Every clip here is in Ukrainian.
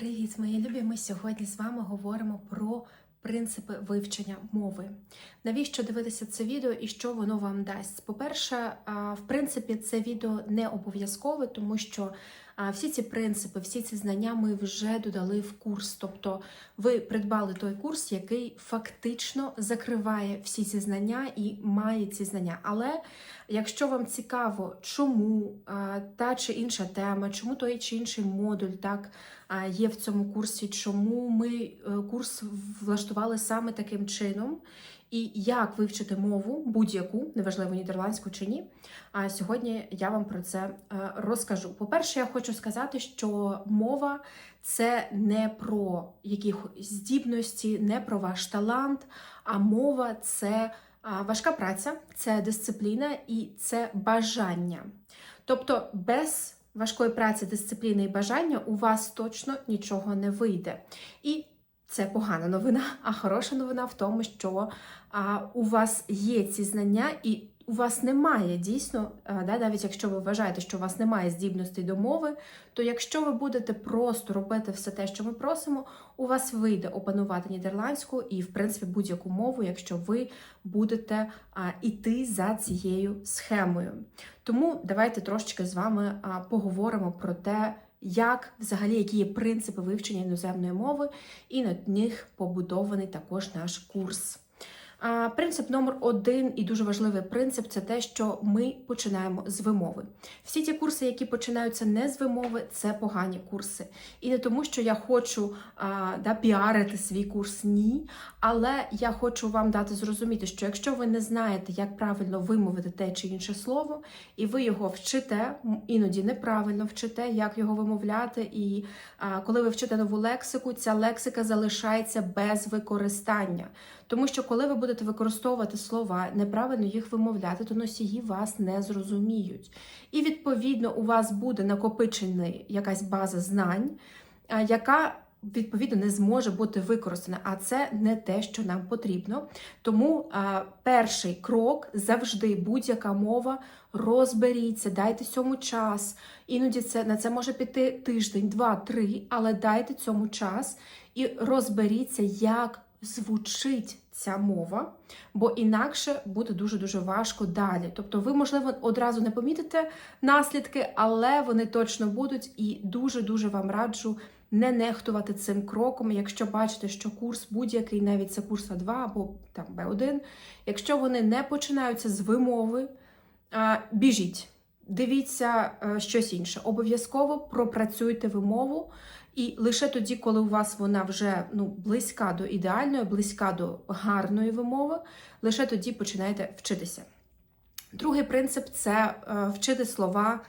Привіт, мої любі! Ми сьогодні з вами говоримо про принципи вивчення мови. Навіщо дивитися це відео і що воно вам дасть? По-перше, в принципі, це відео не обов'язкове, тому що всі ці принципи, всі ці знання ми вже додали в курс. Тобто ви придбали той курс, який фактично закриває всі ці знання і має ці знання. Але якщо вам цікаво, чому та чи інша тема, чому той чи інший модуль так є в цьому курсі, чому ми е, курс влаштували саме таким чином, і як вивчити мову будь-яку, неважливо нідерландську чи ні. А сьогодні я вам про це е, розкажу. По-перше, я хочу сказати, що мова це не про якісь здібності, не про ваш талант, а мова це важка праця, це дисципліна і це бажання. Тобто без важкої праці, дисципліни і бажання у вас точно нічого не вийде. І це погана новина, а хороша новина в тому, що а, у вас є ці знання, і у вас немає дійсно, да, навіть якщо ви вважаєте, що у вас немає здібностей до мови, то якщо ви будете просто робити все те, що ми просимо, у вас вийде опанувати нідерландську і, в принципі, будь-яку мову, якщо ви будете а, іти за цією схемою. Тому давайте трошечки з вами а, поговоримо про те, як взагалі які є принципи вивчення іноземної мови, і на них побудований також наш курс. Принцип номер один і дуже важливий принцип це те, що ми починаємо з вимови. Всі ті курси, які починаються не з вимови, це погані курси. І не тому, що я хочу а, да, піарити свій курс, ні. Але я хочу вам дати зрозуміти, що якщо ви не знаєте, як правильно вимовити те чи інше слово, і ви його вчите, іноді неправильно вчите, як його вимовляти. І а, коли ви вчите нову лексику, ця лексика залишається без використання. Тому що коли ви будете використовувати слова, неправильно їх вимовляти, то носії вас не зрозуміють. І відповідно у вас буде накопичена якась база знань, яка відповідно не зможе бути використана. А це не те, що нам потрібно. Тому а, перший крок завжди будь-яка мова. Розберіться, дайте цьому час. Іноді це на це може піти тиждень, два, три, але дайте цьому час і розберіться, як звучить ця мова, бо інакше буде дуже-дуже важко далі. Тобто, ви, можливо, одразу не помітите наслідки, але вони точно будуть, і дуже-дуже вам раджу не нехтувати цим кроком. Якщо бачите, що курс будь-який, навіть це курс А2 або там Б1, якщо вони не починаються з вимови, біжіть. Дивіться е, щось інше. Обов'язково пропрацюйте вимову, і лише тоді, коли у вас вона вже ну, близька до ідеальної, близька до гарної вимови, лише тоді починайте вчитися. Другий принцип це е, вчити слова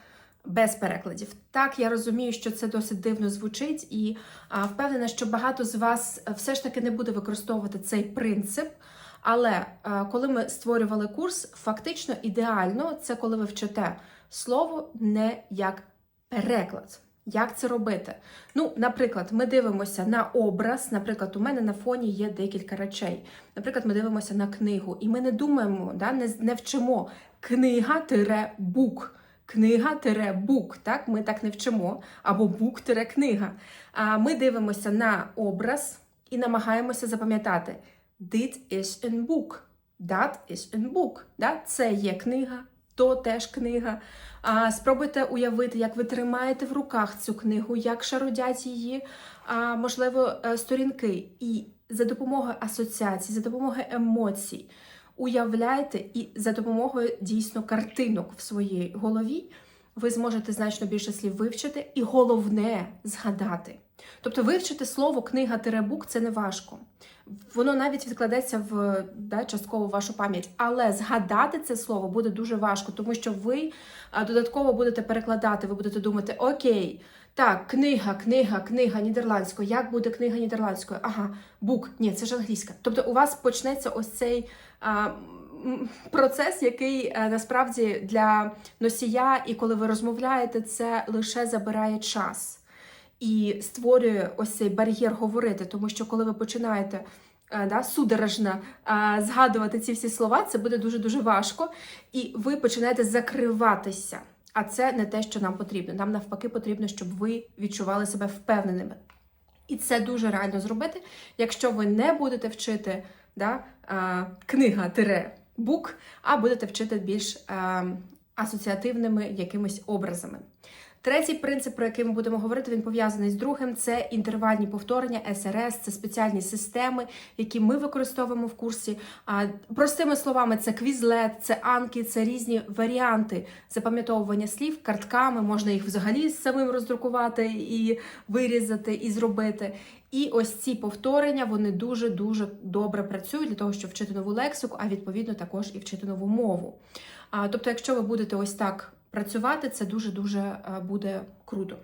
без перекладів. Так, я розумію, що це досить дивно звучить, і а, впевнена, що багато з вас все ж таки не буде використовувати цей принцип. Але е, коли ми створювали курс, фактично ідеально це коли ви вчите слово не як переклад. Як це робити? Ну, наприклад, ми дивимося на образ. Наприклад, у мене на фоні є декілька речей. Наприклад, ми дивимося на книгу, і ми не думаємо, да, не, не вчимо книга-бук. Книга-бук, так? Ми так не вчимо, або бук-книга. А ми дивимося на образ і намагаємося запам'ятати This is in book. That is in book. Да? Це є книга, то теж книга. А, спробуйте уявити, як ви тримаєте в руках цю книгу, як шародять її, а, можливо, е, сторінки. І за допомогою асоціацій, за допомогою емоцій уявляйте, і за допомогою дійсно картинок в своїй голові ви зможете значно більше слів вивчити, і головне згадати. Тобто вивчити слово книга-бук це не важко. Воно навіть відкладеться в да, частково вашу пам'ять, але згадати це слово буде дуже важко, тому що ви додатково будете перекладати, ви будете думати, окей, так, книга, книга, книга нідерландською. Як буде книга нідерландською? Ага, бук, ні, це ж англійська. Тобто у вас почнеться ось цей. А, Процес, який е, насправді для носія, і коли ви розмовляєте, це лише забирає час і створює ось цей бар'єр говорити, тому що коли ви починаєте е, да, судорожно е, згадувати ці всі слова, це буде дуже дуже важко, і ви починаєте закриватися. А це не те, що нам потрібно. Нам навпаки потрібно, щоб ви відчували себе впевненими. І це дуже реально зробити, якщо ви не будете вчити да, а, книга-бук, а будете вчити більш асоціативними якимись образами. Третій принцип, про який ми будемо говорити, він пов'язаний з другим. Це інтервальні повторення, СРС, це спеціальні системи, які ми використовуємо в курсі. А простими словами, це квізлет, це анки, це різні варіанти запам'ятовування слів картками. Можна їх взагалі самим роздрукувати і вирізати, і зробити. І ось ці повторення вони дуже дуже добре працюють для того, щоб вчити нову лексику, а відповідно також і вчити нову мову. А, тобто, якщо ви будете ось так працювати, це дуже дуже буде круто.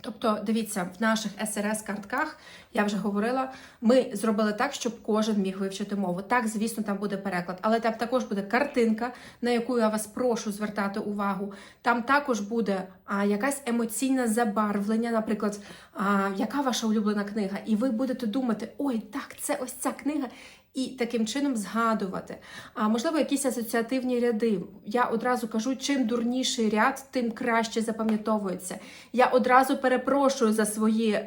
Тобто, дивіться, в наших СРС-картках, я вже говорила, ми зробили так, щоб кожен міг вивчити мову. Так, звісно, там буде переклад, але там також буде картинка, на яку я вас прошу звертати увагу. Там також буде а, якась емоційне забарвлення, наприклад, а, яка ваша улюблена книга, і ви будете думати, ой, так, це ось ця книга. І таким чином згадувати. А можливо, якісь асоціативні ряди. Я одразу кажу, чим дурніший ряд, тим краще запам'ятовується. Я одразу перепрошую за свої е,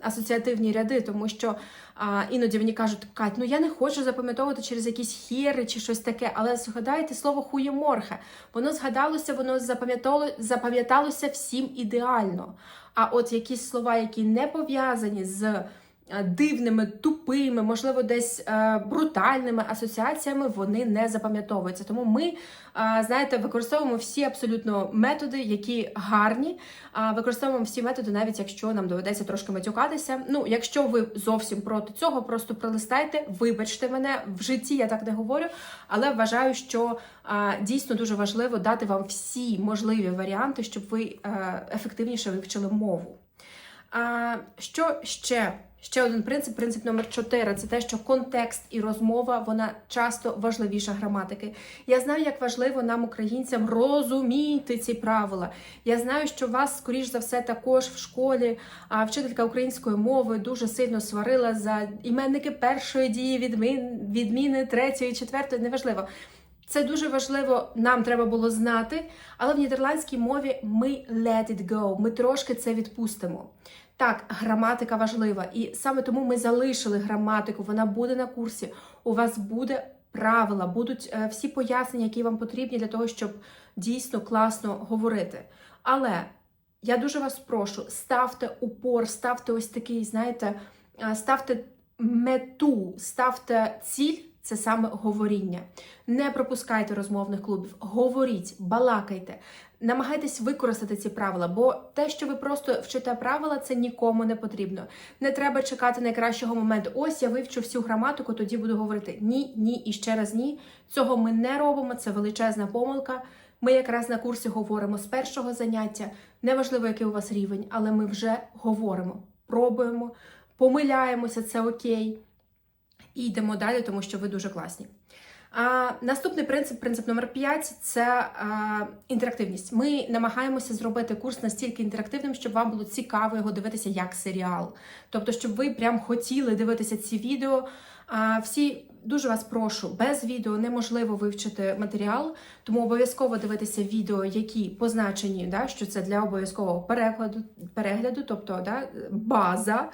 асоціативні ряди, тому що е, іноді мені кажуть, Кать, ну я не хочу запам'ятовувати через якісь хєри чи щось таке, але згадайте слово хуєморхе. Воно згадалося, воно запам'яталося всім ідеально. А от якісь слова, які не пов'язані з дивними, тупими, можливо, десь е, брутальними асоціаціями вони не запам'ятовуються. Тому ми, е, знаєте, використовуємо всі абсолютно методи, які гарні. Використовуємо всі методи, навіть якщо нам доведеться трошки матюкатися. Ну, якщо ви зовсім проти цього, просто пролистайте, вибачте мене в житті, я так не говорю, але вважаю, що дійсно дуже важливо дати вам всі можливі варіанти, щоб ви е, ефективніше вивчили мову. Що ще? Ще один принцип, принцип номер 4 це те, що контекст і розмова вона часто важливіша граматики. Я знаю, як важливо нам, українцям, розуміти ці правила. Я знаю, що вас, скоріш за все, також в школі а вчителька української мови дуже сильно сварила за іменники першої дії, відміни третьої, четвертої, неважливо. Це дуже важливо, нам треба було знати, але в нідерландській мові ми let it go, ми трошки це відпустимо. Так, граматика важлива, і саме тому ми залишили граматику, вона буде на курсі. У вас буде правила, будуть е, всі пояснення, які вам потрібні для того, щоб дійсно класно говорити. Але я дуже вас прошу, ставте упор, ставте ось такий, знаєте, ставте мету, ставте ціль це саме говоріння. Не пропускайте розмовних клубів, говоріть, балакайте, намагайтесь використати ці правила, бо те, що ви просто вчите правила, це нікому не потрібно. Не треба чекати найкращого моменту. Ось я вивчу всю граматику, тоді буду говорити ні, ні і ще раз ні. Цього ми не робимо, це величезна помилка. Ми якраз на курсі говоримо з першого заняття. Неважливо, який у вас рівень, але ми вже говоримо, пробуємо, помиляємося, це окей і йдемо далі, тому що ви дуже класні. А, Наступний принцип, принцип номер 5 це а, інтерактивність. Ми намагаємося зробити курс настільки інтерактивним, щоб вам було цікаво його дивитися як серіал. Тобто, щоб ви прям хотіли дивитися ці відео. А, Всі дуже вас прошу, без відео неможливо вивчити матеріал, тому обов'язково дивитися відео, які позначені, да, що це для обов'язкового перекладу, перегляду, тобто да, база.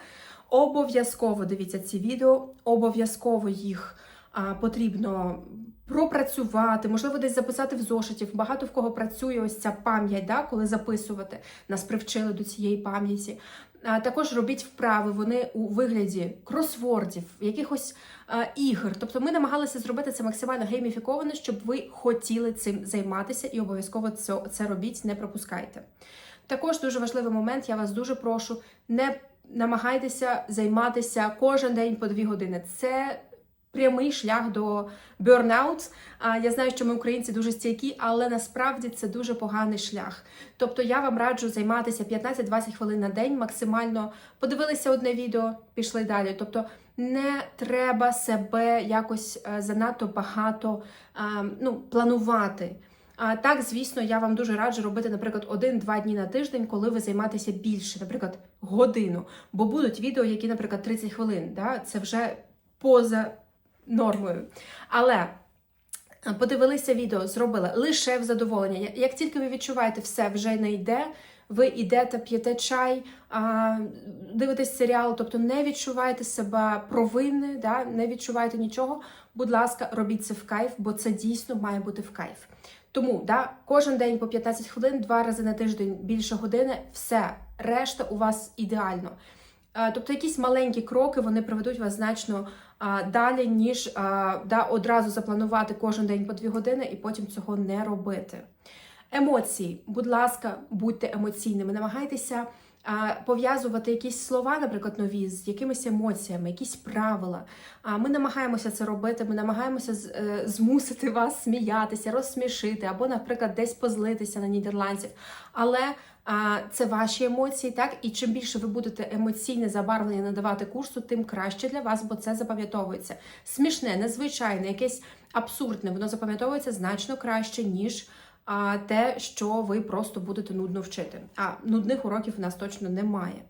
Обов'язково дивіться ці відео, обов'язково їх а, потрібно пропрацювати, можливо, десь записати в зошитів. Багато в кого працює ось ця пам'ять, да, коли записувати. Нас привчили до цієї пам'яті. А також робіть вправи, вони у вигляді кросвордів, якихось а, ігор. Тобто ми намагалися зробити це максимально гейміфіковано, щоб ви хотіли цим займатися, і обов'язково це, це робіть, не пропускайте. Також дуже важливий момент, я вас дуже прошу, не намагайтеся займатися кожен день по дві години. Це прямий шлях до burnout. Я знаю, що ми українці дуже стійкі, але насправді це дуже поганий шлях. Тобто я вам раджу займатися 15-20 хвилин на день, максимально подивилися одне відео, пішли далі. Тобто не треба себе якось е, занадто багато ну, планувати. А так, звісно, я вам дуже раджу робити, наприклад, один-два дні на тиждень, коли ви займаєтеся більше, наприклад, годину. Бо будуть відео, які, наприклад, 30 хвилин. Да? Це вже поза нормою. Але е, подивилися відео, зробили лише в задоволення. Як тільки ви відчуваєте, все вже не йде. ви йдете, п'єте чай, дивитесь серіал, тобто не відчувайте себе провинною, да, не відчувайте нічого. Будь ласка, робіть це в кайф, бо це дійсно має бути в кайф. Тому да, кожен день по 15 хвилин, два рази на тиждень більше години, все, решта у вас ідеально. Е, Тобто якісь маленькі кроки вони приведуть вас значно а, далі, ніж а, да, одразу запланувати кожен день по 2 години і потім цього не робити. Емоції, будь ласка, будьте емоційними, намагайтеся пов'язувати якісь слова, наприклад, нові з якимись емоціями, якісь правила. А ми намагаємося це робити. Ми намагаємося е, змусити вас сміятися, розсмішити або, наприклад, десь позлитися на нідерландців. Але це ваші емоції, так і чим більше ви будете емоційне забарвлення надавати курсу, тим краще для вас, бо це запам'ятовується. Смішне, незвичайне, якесь абсурдне, воно запам'ятовується значно краще, ніж а, те, що ви просто будете нудно вчити. А нудних уроків у нас точно немає.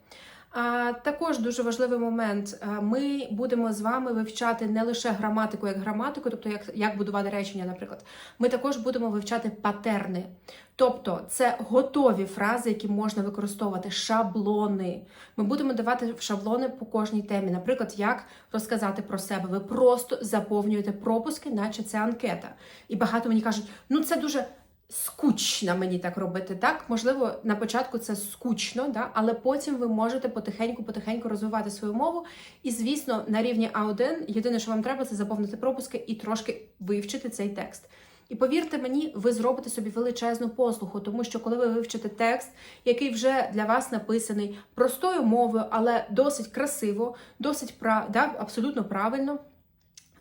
А, також дуже важливий момент. Ми будемо з вами вивчати не лише граматику як граматику, тобто як, як будувати речення, наприклад. Ми також будемо вивчати патерни. Тобто це готові фрази, які можна використовувати, шаблони. Ми будемо давати шаблони по кожній темі. Наприклад, як розказати про себе. Ви просто заповнюєте пропуски, наче це анкета. І багато мені кажуть, ну це дуже. Скучно мені так робити, так можливо, на початку це скучно, да? але потім ви можете потихеньку-потихеньку розвивати свою мову. І, звісно, на рівні А1 єдине, що вам треба, це заповнити пропуски і трошки вивчити цей текст. І повірте мені, ви зробите собі величезну послугу, тому що коли ви вивчите текст, який вже для вас написаний простою мовою, але досить красиво, досить да, абсолютно правильно.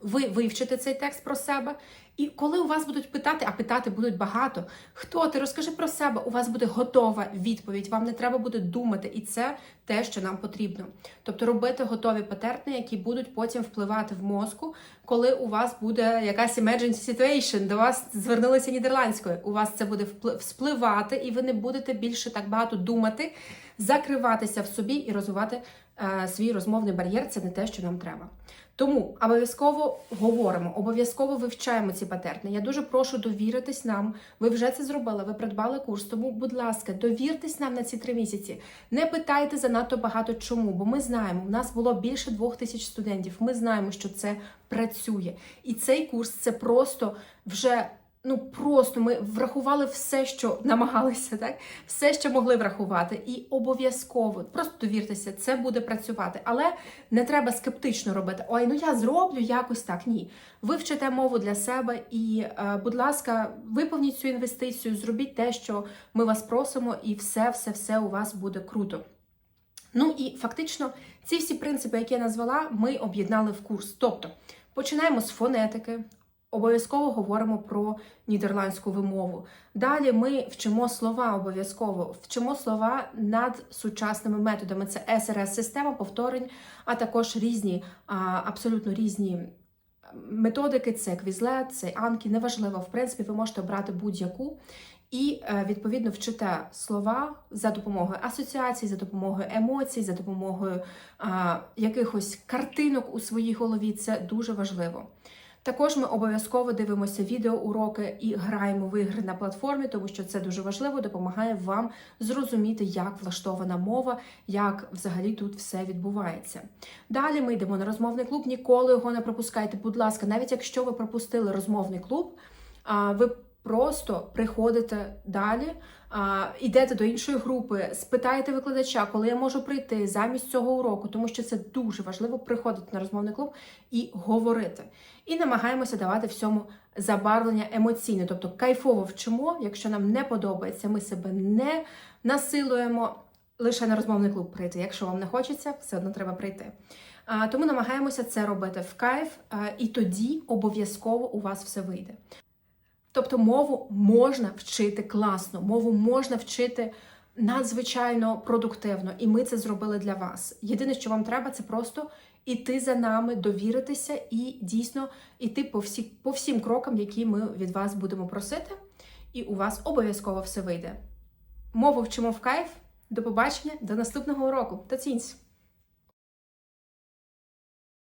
Ви вивчите цей текст про себе, і коли у вас будуть питати, а питати будуть багато, хто ти розкажи про себе, у вас буде готова відповідь. Вам не треба буде думати, і це те, що нам потрібно. Тобто робити готові патерни, які будуть потім впливати в мозку, коли у вас буде якась emergency situation, до вас звернулися нідерландською. У вас це буде впли- вспливати, і ви не будете більше так багато думати, закриватися в собі і розвивати е, свій розмовний бар'єр. Це не те, що нам треба. Тому обов'язково говоримо, обов'язково вивчаємо ці патерни. Я дуже прошу довіритись нам. Ви вже це зробили, ви придбали курс. Тому, будь ласка, довіртесь нам на ці три місяці. Не питайте занадто багато чому, бо ми знаємо, у нас було більше двох тисяч студентів. Ми знаємо, що це працює. І цей курс це просто вже. Ну просто ми врахували все, що намагалися, так все, що могли врахувати, і обов'язково просто довіртеся, це буде працювати. Але не треба скептично робити. Ой, ну я зроблю якось так. Ні, ви вчите мову для себе, і, е, будь ласка, виповніть цю інвестицію, зробіть те, що ми вас просимо, і все, все, все у вас буде круто. Ну і фактично, ці всі принципи, які я назвала, ми об'єднали в курс. Тобто починаємо з фонетики. Обов'язково говоримо про нідерландську вимову. Далі ми вчимо слова обов'язково, вчимо слова над сучасними методами. Це СРС-система повторень, а також різні, абсолютно різні методики. Це квізлет, це анкі, неважливо. В принципі, ви можете обрати будь-яку. І е, відповідно вчите слова за допомогою асоціацій, за допомогою емоцій, за допомогою а, якихось картинок у своїй голові. Це дуже важливо. Також ми обов'язково дивимося відео, уроки і граємо в ігри на платформі, тому що це дуже важливо, допомагає вам зрозуміти, як влаштована мова, як взагалі тут все відбувається. Далі ми йдемо на розмовний клуб. Ніколи його не пропускайте. Будь ласка, навіть якщо ви пропустили розмовний клуб, ви просто приходите далі, а, йдете до іншої групи, спитаєте викладача, коли я можу прийти замість цього уроку, тому що це дуже важливо приходити на розмовний клуб і говорити. І намагаємося давати всьому забарвлення емоційне, тобто кайфово вчимо. Якщо нам не подобається, ми себе не насилуємо. Лише на розмовний клуб прийти. Якщо вам не хочеться, все одно треба прийти. А, тому намагаємося це робити в кайф, а, і тоді обов'язково у вас все вийде. Тобто мову можна вчити класно, мову можна вчити надзвичайно продуктивно, і ми це зробили для вас. Єдине, що вам треба, це просто іти за нами, довіритися і дійсно іти по, всі, по всім крокам, які ми від вас будемо просити, і у вас обов'язково все вийде. Мову вчимо в кайф. До побачення, до наступного уроку. Та цінсь!